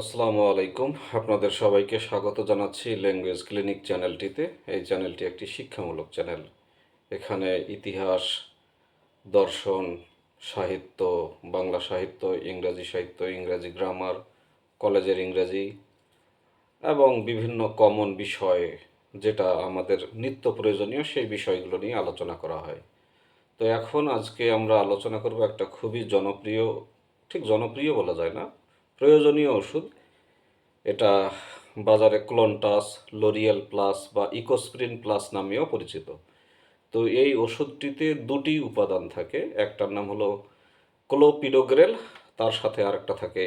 আসসালামু আলাইকুম। আপনাদের সবাইকে স্বাগত জানাচ্ছি ল্যাঙ্গুয়েজ ক্লিনিক চ্যানেলটিতে। এই চ্যানেলটি একটি শিক্ষামূলক চ্যানেল। এখানে ইতিহাস, দর্শন, সাহিত্য, বাংলা সাহিত্য, ইংরাজি সাহিত্য, ইংরাজি গ্রামার, কলেজের ইংরাজি এবং বিভিন্ন কমন বিষয় যেটা আমাদের নিত্য প্রয়োজনীয় সেই বিষয়গুলো নিয়ে আলোচনা করা হয়। তো এখন আজকে আমরা আলোচনা করব একটা খুবই জনপ্রিয়, ঠিক জনপ্রিয় বলা যায় না প্রয়োজনীয় ওষুধ। এটা বাজারে ক্লোনটাস, লোরিয়াল প্লাস বা ইকোস্প্রিন প্লাস নামেও পরিচিত। তো এই ওষুধটিতে দুটি উপাদান থাকে। একটার নাম হলো ক্লোপিডোগ্রেল, তার সাথে আরেকটা থাকে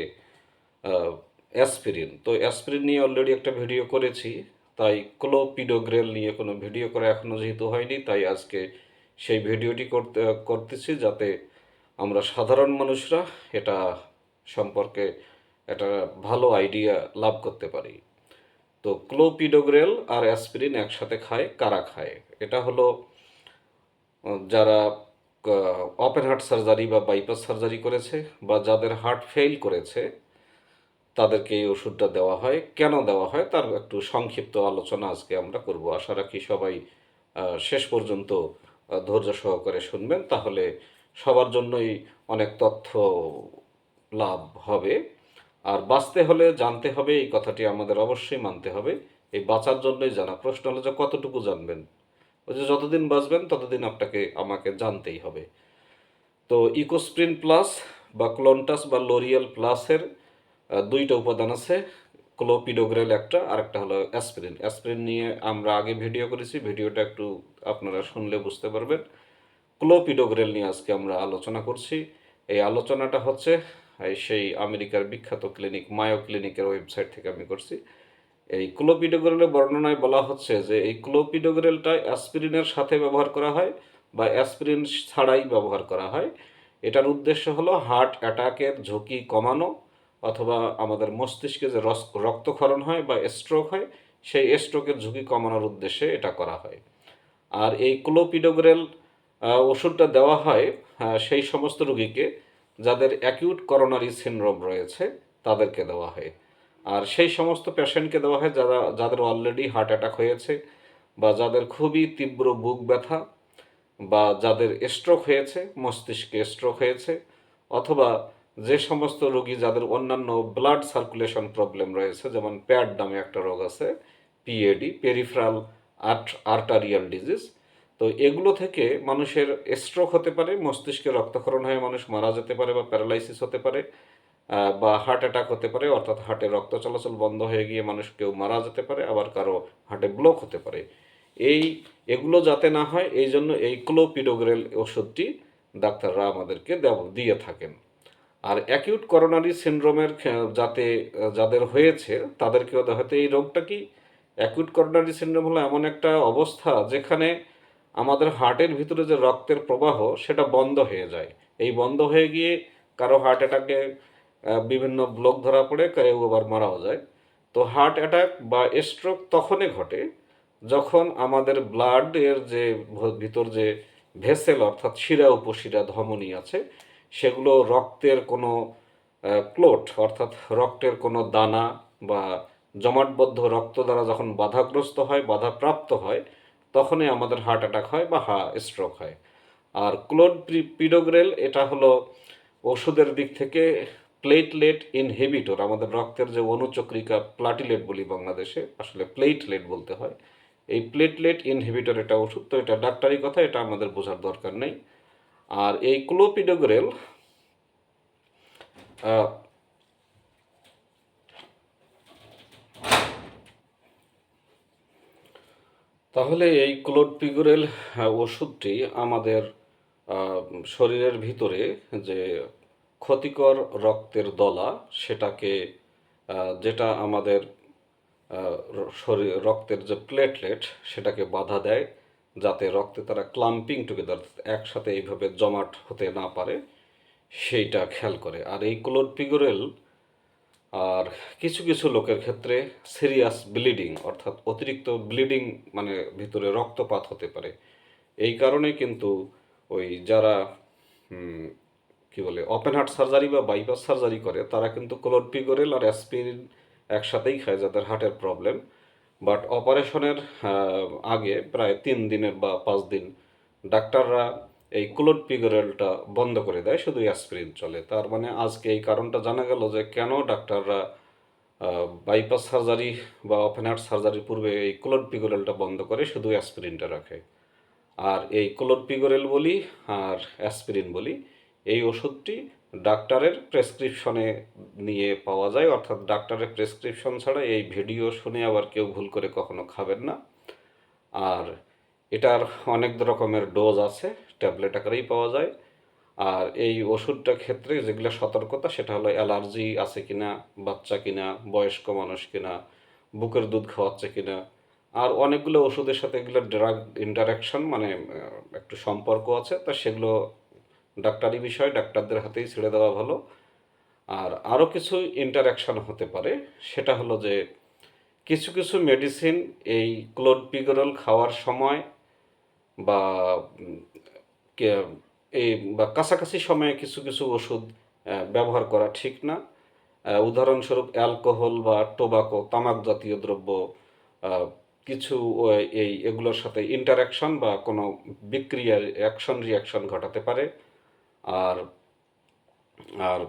অ্যাসপিরিন। তো অ্যাসপিরিন নিয়ে অলরেডি একটা ভিডিও করেছি, তাই ক্লোপিডোগ্রেল নিয়ে কোনো ভিডিও করা এখনও যেহেতু হয়নি, তাই আজকে সেই ভিডিওটি করতে, করতেছি যাতে আমরা সাধারণ মানুষরা এটা সম্পর্কে একটা ভালো আইডিয়া লাভ করতে পারি। তো ক্লোপিডোগ্রেল আর অ্যাসপিরিন একসাথে খায়, কারা খায়? এটা হলো যারা ওপেন হার্ট সার্জারি বা বাইপাস সার্জারি করেছে বা যাদের হার্ট ফেল করেছে, তাদেরকে এই ওষুধটা দেওয়া হয়। কেন দেওয়া হয়? তার একটু সংক্ষিপ্ত আলোচনা আজকে আমরা করব। আশা রাখি সবাই শেষ পর্যন্ত ধৈর্য সহকারে শুনবেন। তাহলে সবার জন্যই অনেক তথ্য লাভ হবে। বাঁচতে হলে জানতে হবে, এই কথাটি আমাদের অবশ্যই মানতে হবে। এই বাঁচার জন্যই জানা প্রশ্ন হলো যে কতটুকু জানবেন? ওই যে যতদিন বাঁচবেন, ততদিন আপনাকে, আমাকে জানতেই হবে। তো ইকোস্প্রিন প্লাস বা ক্লোনটাস বা লোরিয়াল প্লাসের দুইটা উপাদান আছে, ক্লোপিডোগ্রেল একটা আর একটা হলো অ্যাসপিরিন। অ্যাসপিরিন নিয়ে আমরা আগে ভিডিও করেছি, ভিডিওটা একটু আপনারা শুনলে বুঝতে পারবেন। ক্লোপিডোগ্রেল নিয়ে আজকে আমরা আলোচনা করছি। এই আলোচনাটা হচ্ছে সেই আমেরিকার বিখ্যাত ক্লিনিক, মায়ো ক্লিনিকের ওয়েবসাইট থেকে আমি করছি। এই ক্লোপিডোগ্রেলের বর্ণনায় বলা হচ্ছে যে, এই ক্লোপিডোগ্রেলটা অ্যাসপিরিনের সাথে ব্যবহার করা হয় বা অ্যাসপিরিন ছাড়াই ব্যবহার করা হয়। এটার উদ্দেশ্য হলো হার্ট অ্যাটাকের ঝুঁকি কমানো অথবা আমাদের মস্তিষ্কে যে রস, রক্তক্ষরণ হয় বা স্ট্রোক হয়, সেই স্ট্রোকের ঝুঁকি কমানোর উদ্দেশ্যে এটা করা হয়। আর এই ক্লোপিডোগ্রেল ওষুধটা দেওয়া হয় সেই সমস্ত রোগীকে যাদের অ্যাকিউট করোনারি সিনড্রোম রয়েছে, তাদেরকে দেওয়া হয়। আর সেই সমস্ত পেশেন্টকে দেওয়া হয় যারা, যাদের অলরেডি হার্ট অ্যাটাক হয়েছে বা যাদের খুবই তীব্র বুক ব্যথা বা যাদের স্ট্রোক হয়েছে, মস্তিষ্কে স্ট্রোক হয়েছে, অথবা যে সমস্ত রোগী যাদের অন্যান্য ব্লাড সার্কুলেশন প্রবলেম রয়েছে, যেমন প্যাড নামে একটা রোগ আছে পিএডি পেরিফেরাল আর্টারিয়াল ডিজিজ তো এগুলো থেকে মানুষের স্ট্রোক হতে পারে, মস্তিষ্কে রক্তক্ষরণ হয়ে মানুষ মারা যেতে পারে বা প্যারালাইসিস হতে পারে বা হার্ট অ্যাটাক হতে পারে, অর্থাৎ হার্টে রক্ত চলাচল বন্ধ হয়ে গিয়ে মানুষ কেউ মারা যেতে পারে, আবার কারও হার্টে ব্লক হতে পারে। এই, এগুলো যাতে না হয়, এই জন্য এই ক্লোপিডোগ্রেল ওষুধটি ডাক্তাররা আমাদেরকে দিয়ে থাকেন। আর অ্যাকিউট করোনারি সিনড্রোমের যাতে, যাদের হয়েছে, তাদেরকেও হয়তো এই রোগটা কি? অ্যাকিউট করোনারি সিনড্রোম হলো এমন একটা অবস্থা যেখানে আমাদের হার্টের ভিতরে যে রক্তের প্রবাহ, সেটা বন্ধ হয়ে যায়। এই বন্ধ হয়ে গিয়ে কারও হার্ট অ্যাটাকে বিভিন্ন ব্লক ধরা পড়ে, কেউ আবার মারাও যায়। তো হার্ট অ্যাটাক বা স্ট্রোক তখনই ঘটে যখন আমাদের ব্লাডের যে ভিতর যে ভেসেল, অর্থাৎ শিরা, উপশিরা, ধমনী আছে, সেগুলো রক্তের কোনো ক্লোট, অর্থাৎ রক্তের কোনো দানা বা জমাটবদ্ধ রক্ত দ্বারা যখন বাধাগ্রস্ত হয়, বাধাপ্রাপ্ত হয় তখনই আমাদের হার্ট অ্যাটাক হয় বা হা স্ট্রোক হয়। আর ক্লোড পিডোগ্রেল এটা হলো ওষুধের দিক থেকে প্লেটলেট ইনহেবিটর আমাদের রক্তের যে অনুচক্রিকা প্লাটিলেট বলি বাংলাদেশে, আসলে প্লেটলেট বলতে হয়। এই প্লেটলেট ইনহিবিটর এটা ওষুধ, তো এটা ডাক্তারি কথা, এটা আমাদের বোঝার দরকার নেই। আর এই ক্লোপিডোগ্রেল তাহলে এই ক্লোডপিগুরেল ওষুধটি আমাদের শরীরের ভিতরে যে ক্ষতিকর রক্তের দলা, সেটাকে যেটা আমাদের শরীর, রক্তের যে প্লেটলেট, সেটাকে বাধা দেয়, যাতে রক্তে তারা ক্লাম্পিং টুগেদার একসাথে এইভাবে জমাট হতে না পারে, সেইটা খেয়াল করে। আর এই ক্লোডপিগুরেল আর কিছু কিছু লোকের ক্ষেত্রে সিরিয়াস ব্লিডিং অর্থাৎ অতিরিক্ত ব্লিডিং মানে ভিতরে রক্তপাত হতে পারে। এই কারণে কিন্তু ওই যারা কি বলে ওপেন হার্ট সার্জারি বা বাইপাস সার্জারি করে, তারা কিন্তু ক্লোরপিগোরেল আর অ্যাসপিরিন একসাথেই খায় যাদের হার্টের প্রবলেম বাট অপারেশনের আগে প্রায় তিন দিনের বা পাঁচ দিন ডাক্তাররা এই ক্লোরপিগোরেলটা বন্ধ করে দেয়, শুধু অ্যাসপিরিন চলে। তার মানে আজকে এই কারণটা জানা গেল যে কেন ডাক্তাররা বাইপাস সার্জারি বা ওপেন হার্ট সার্জারির পূর্বে এই ক্লোরপিগোরেলটা বন্ধ করে শুধু অ্যাসপিরিনটা রাখে। আর এই ক্লোরপিগোরেল বলি আর অ্যাসপিরিন বলি, এই ওষুধটি ডাক্তারের প্রেসক্রিপশনে নিয়ে পাওয়া যায়। অর্থাৎ ডাক্তারের প্রেসক্রিপশন ছাড়া এই ভিডিও শুনে আবার কেউ ভুল করে কখনো খাবেন না। আর এটার অনেক রকমের ডোজ আছে, ট্যাবলেট আকারেই পাওয়া যায়। আর এই ওষুধটার ক্ষেত্রে যেগুলো সতর্কতা, সেটা হলো অ্যালার্জি আছে কিনা, বাচ্চা কিনা, বয়স্ক মানুষ কিনা, বুকের দুধ খাওয়াচ্ছে কিনা। আর অনেকগুলো ওষুধের সাথে এগুলো ড্রাগ ইন্টারাকশন মানে একটু সম্পর্ক আছে, তা সেগুলো ডাক্তারি বিষয়, ডাক্তারদের হাতেই ছেড়ে দেওয়া ভালো। আর আরও কিছু ইন্টারাকশন হতে পারে, সেটা হলো যে কিছু কিছু মেডিসিন এই ক্লোরপিগরল খাওয়ার সময় বা এই, বা কাছাকাছি সময়ে কিছু কিছু ওষুধ ব্যবহার করা ঠিক না। উদাহরণস্বরূপ অ্যালকোহল বা টোবাকো, তামাক জাতীয় দ্রব্য কিছু এই, এগুলোর সাথে ইন্টারাকশন বা কোনো বিক্রিয়ার অ্যাকশন রিয়াকশন ঘটাতে পারে। আর আর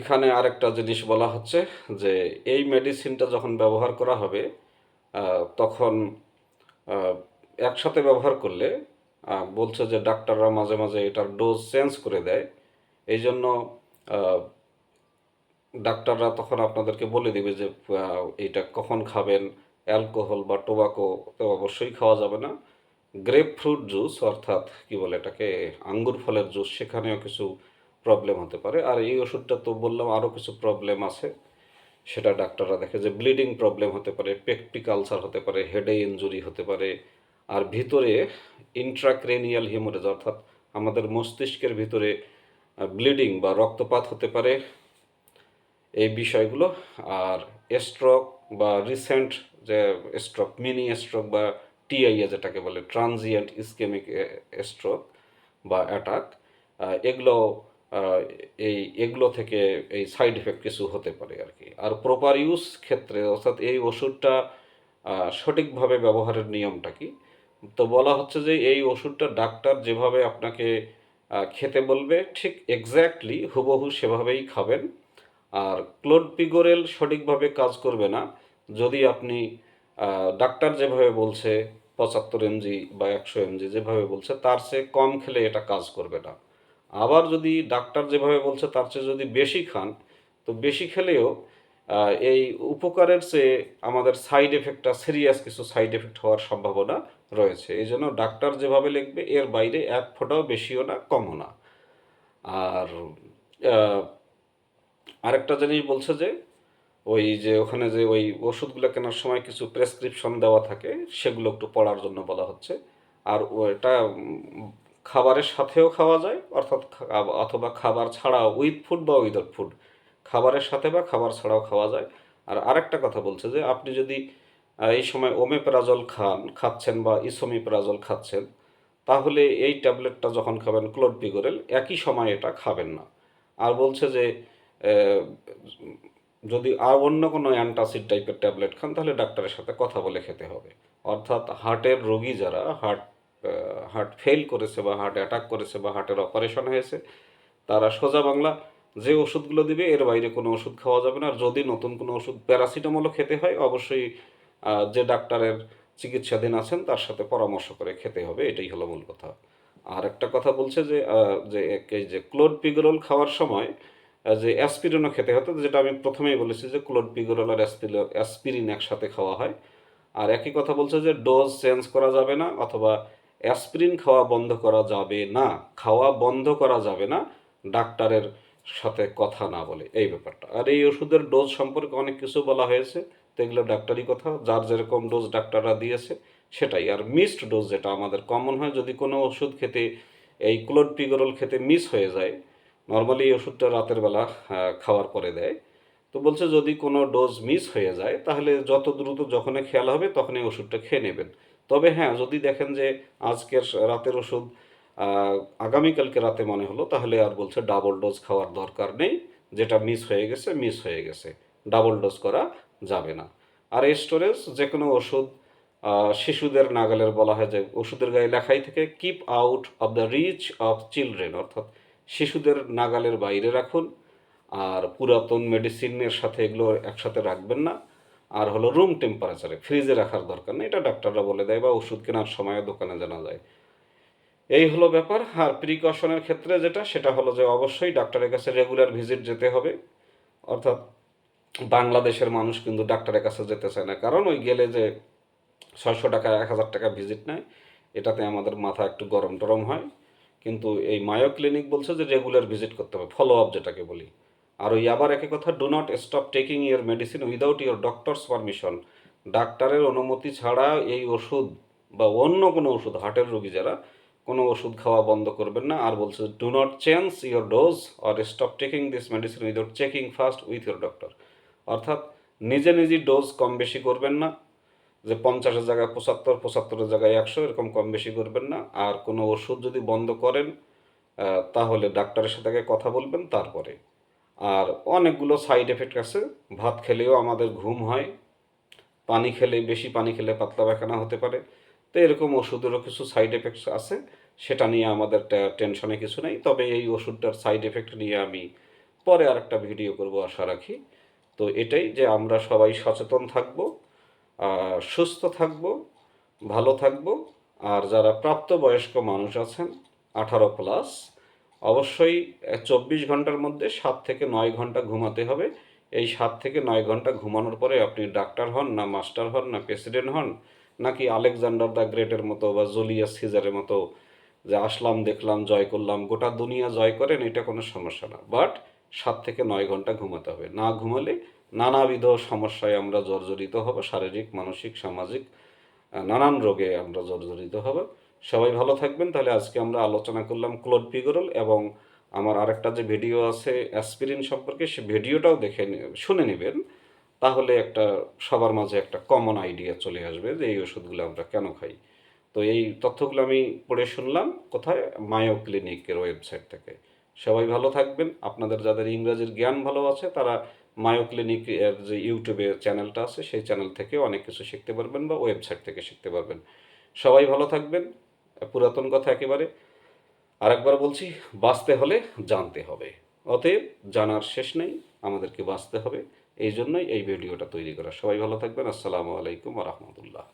এখানে আরেকটা জিনিস বলা হচ্ছে যে, এই মেডিসিনটা যখন ব্যবহার করা হবে তখন একসাথে ব্যবহার করলে বলছে যে ডাক্তাররা মাঝে মাঝে এটার ডোজ চেঞ্জ করে দেয়। এই জন্য ডাক্তাররা তখন আপনাদেরকে বলে দিবে যে এটা কখন খাবেন অ্যালকোহল বা টোবাকো তো অবশ্যই খাওয়া যাবে না। গ্রেপ ফ্রুট জুস অর্থাৎ কি বলে এটাকে, আঙ্গুর ফলের জুস সেখানেও কিছু প্রবলেম হতে পারে। আর এই ওষুধটা তো বললাম আরও কিছু প্রবলেম আছে। সেটা ডাক্তাররা দেখে যে ব্লিডিং প্রবলেম হতে পারে পেকটিক আলসার হতে পারে হেডে ইনজুরি হতে পারে আর ভিতরে ইন্ট্রাক্রেনিয়াল হিমোরেজ অর্থাৎ আমাদের মস্তিষ্কের ভিতরে ব্লিডিং বা রক্তপাত হতে পারে, এই বিষয়গুলো। আর স্ট্রোক বা রিসেন্ট যে স্ট্রোক মিনি স্ট্রোক বা টিআইএ যেটাকে বলে ট্রানজিয়েন্ট ইসকেমিক স্ট্রোক বা অ্যাটাক এগুলো এই, এগুলো থেকে এই সাইড এফেক্ট কিছু হতে পারে আর কি। আর প্রপার ইউজ ক্ষেত্রে, অর্থাৎ এই ওষুধটা সঠিকভাবে ব্যবহারের নিয়মটা কি? তো বলা হচ্ছে যে এই ওষুধটা ডাক্তার যেভাবে আপনাকে খেতে বলবে, ঠিক এক্স্যাক্টলি হুবহু সেভাবেই খাবেন। আর ক্লোরপিগোরেল সঠিকভাবে কাজ করবে না। যদি আপনি ডাক্তার যেভাবে বলছে, পঁচাত্তর এমজি বা একশো এমজি যেভাবে বলছে, তার চেয়ে কম খেলে এটা কাজ করবে না। আবার যদি ডাক্তার যেভাবে বলছে, তার চেয়ে যদি বেশি খান, তো বেশি খেলেও এই উপকারের চেয়ে আমাদের সাইড এফেক্টটা সিরিয়াস কিছু সাইড এফেক্ট হওয়ার সম্ভাবনা রয়েছে। এই জন্য ডাক্তার যেভাবে লিখবে, এর বাইরে এক ফোঁটাও বেশিও না, কমও না। আর আরেকটা জিনিস বলছে যে, ওই যে ওখানে যে ওই ওষুধগুলো কেনার সময় কিছু প্রেসক্রিপশন দেওয়া থাকে, সেগুলো একটু পড়ার জন্য বলা হচ্ছে। আর ওটা খাবারের সাথেও খাওয়া যায়, অর্থাৎ অথবা খাবার ছাড়াও উইথ ফুড বা উইদাউট ফুড খাবারের সাথে বা খাবার ছাড়াও খাওয়া যায়। আর আরেকটা কথা বলছে যে, আপনি যদি এই সময় ওমেপ্রাজল খান, খাচ্ছেন বা ইসোমিপ্রাজল খাচ্ছেন, তাহলে এই ট্যাবলেটটা যখন খাবেন, ক্লোরপিগোরেল, একই সময় এটা খাবেন না। আর বলছে যে যদি আর অন্য কোনো অ্যান্টাসিড টাইপের ট্যাবলেট খান, তাহলে ডাক্তারের সাথে কথা বলে খেতে হবে। অর্থাৎ হার্টের রোগী যারা, হার্ট হার্ট ফেল করেছে বা হার্ট অ্যাটাক করেছে বা হার্টের অপারেশন হয়েছে, তারা সোজা বাংলা যে ওষুধগুলো দিবে, এর বাইরে কোনো ওষুধ খাওয়া যাবে না। আর যদি নতুন কোনো ওষুধ প্যারাসিটামলও খেতে হয়, অবশ্যই যে ডাক্তারের চিকিৎসাধীন আছেন, তার সাথে পরামর্শ করে খেতে হবে, এটাই হলো মূল কথা। আর একটা কথা বলছে যে যে এই যে ক্লোরপিগরল খাওয়ার সময় যে অ্যাসপিরিনও খেতে হতো যেটা আমি প্রথমেই বলেছি যে ক্লোরপিগরল আর অ্যাসপিল অ্যাসপিরিন একসাথে খাওয়া হয়। আর একই কথা বলছে যে ডোজ চেঞ্জ করা যাবে না, অথবা অ্যাসপিরিন খাওয়া বন্ধ করা যাবে না। খাওয়া বন্ধ করা যাবে না, ডাক্তারের সাথে কথা না বলে, এই ব্যাপারটা। আর এই ওষুধের ডোজ সম্পর্কে অনেক কিছু বলা হয়েছে, তো এগুলো ডাক্তারি কথা, যার যেরকম ডোজ ডাক্তাররা দিয়েছে সেটাই। আর মিসড ডোজ যেটা আমাদের কমন হয়, যদি কোনো ওষুধ খেতে, এই ক্লোড ক্লোরপিগরল খেতে মিস হয়ে যায় নর্মালি এই ওষুধটা রাতের বেলা খাওয়ার পরে দেয়। তো বলছে যদি কোনো ডোজ মিস হয়ে যায়, তাহলে যত দ্রুত যখনই খেয়াল হবে, তখনই ওষুধটা খেয়ে নেবেন। তবে হ্যাঁ যদি দেখেন যে আজকের রাতের ওষুধ আগামীকালকে রাতে মনে হলো, তাহলে আর বলছে ডাবল ডোজ খাওয়ার দরকার নেই, যেটা মিস হয়ে গেছে মিস হয়ে গেছে। ডাবল ডোজ করা যাবে না। আর স্টোরেজ যে কোনো ওষুধ শিশুদের নাগালের বলা হয় যে ওষুধের গায়ে লেখাই থেকে keep out of the reach of children অর্থাৎ শিশুদের নাগালের বাইরে রাখুন। আর পুরাতন মেডিসিনের সাথে এগুলো একসাথে রাখবেন না। আর হলো রুম টেম্পারেচারে ফ্রিজে রাখার দরকার নেই, এটা ডাক্তাররা বলে দেয় বা ওষুধ কেনার সময় দোকানে জানা যায়। এই হলো ব্যাপার। আর প্রিকশনের ক্ষেত্রে যেটা, সেটা হলো যে অবশ্যই ডাক্তারের কাছে রেগুলার ভিজিট যেতে হবে। অর্থাৎ বাংলাদেশের মানুষ কিন্তু ডাক্তারের কাছে যেতে চায় না। কারণ ওই গেলে যে ছয়শো টাকা, এক হাজার টাকা ভিজিট নেয়, এটাতে আমাদের মাথা একটু গরম টরম হয়। কিন্তু এই মায়ো ক্লিনিক বলছে যে রেগুলার ভিজিট করতে হবে ফলো আপ যেটাকে বলি। আর ওই আবার একই কথা do not stop taking your medicine without your doctor's permission ডাক্তারের অনুমতি ছাড়া এই ওষুধ বা অন্য কোনো ওষুধ হার্টের রোগী যারা কোনো ওষুধ খাওয়া বন্ধ করবেন না। আর বলছে do not change your dose or stop taking this medicine without checking first with your doctor অর্থাৎ নিজে নিজে ডোজ কম বেশি করবেন না, যে পঞ্চাশের জায়গায় পঁচাত্তর, পঁচাত্তরের জায়গায় একশো, এরকম কম বেশি করবেন না। আর কোনো ওষুধ যদি বন্ধ করেন তাহলে ডাক্তারের সাথে কথা বলবেন, তারপরে। আর অনেকগুলো সাইড এফেক্ট আছে। ভাত খেলেও আমাদের ঘুম হয়। পানি খেলে, বেশি পানি খেলে পাতলা পায়খানা হতে পারে। তো এরকম ওষুধেরও কিছু সাইড এফেক্টস আছে। সেটা নিয়ে আমাদের টেনশনে কিছু নেই। তবে এই ওষুধটার সাইড এফেক্ট নিয়ে আমি পরে আর একটা ভিডিও করব, আশা রাখি। তো এটাই যে আমরা সবাই সচেতন থাকব সুস্থ থাকব, ভালো থাকব। আর যারা প্রাপ্তবয়স্ক মানুষ আছেন, আঠারো প্লাস অবশ্যই চব্বিশ ঘণ্টার মধ্যে সাত থেকে নয় ঘণ্টা ঘুমাতে হবে। এই সাত থেকে নয় ঘণ্টা ঘুমানোর পরে আপনি ডাক্তার হন না মাস্টার হন না প্রেসিডেন্ট হন নাকি আলেকজান্ডার দ্য গ্রেটের মতো বা জুলিয়াস সিজারের মতো যে আসলাম, দেখলাম, জয় করলাম, গোটা দুনিয়া জয় করেন, এটা কোনো সমস্যা না। বাট সাত থেকে নয় ঘণ্টা ঘুমাতে হবে। না ঘুমালে নানাবিধ সমস্যায় আমরা জর্জরিত হব, শারীরিক, মানসিক, সামাজিক নানান রোগে আমরা জর্জরিত হব। সবাই ভালো থাকবেন। তাহলে আজকে আমরা আলোচনা করলাম ক্লোডপিগরল এবং আমার আরেকটা যে ভিডিও আছে অ্যাসপিরিন সম্পর্কে, সে ভিডিওটাও দেখে শুনে নেবেন। তাহলে একটা সবার মাঝে একটা কমন আইডিয়া চলে আসবে যে এই ওষুধগুলো আমরা কেন খাই। তো এই তথ্যগুলো আমি পড়ে শুনলাম কোথায়? মায়ো ক্লিনিকের ওয়েবসাইট থেকে। সবাই ভালো থাকবেন। আপনাদের যাদের ইংরাজির জ্ঞান ভালো আছে, তারা মায়ো ক্লিনিক এর যে ইউটিউবে চ্যানেলটা আছে, সেই চ্যানেল থেকে অনেক কিছু শিখতে পারবেন বা ওয়েবসাইট থেকে শিখতে পারবেন। সবাই ভালো থাকবেন। পুরাতন কথা একেবারে। আরেকবার বলছি, বাঁচতে হলে জানতে হবে। অতএব জানার শেষ নেই, আমাদেরকে বাঁচতে হবে। এই জন্যই এই ভিডিওটা তৈরি করা। সবাই ভালো থাকবেন। আসসালামু আলাইকুম রহমতুল্লাহ।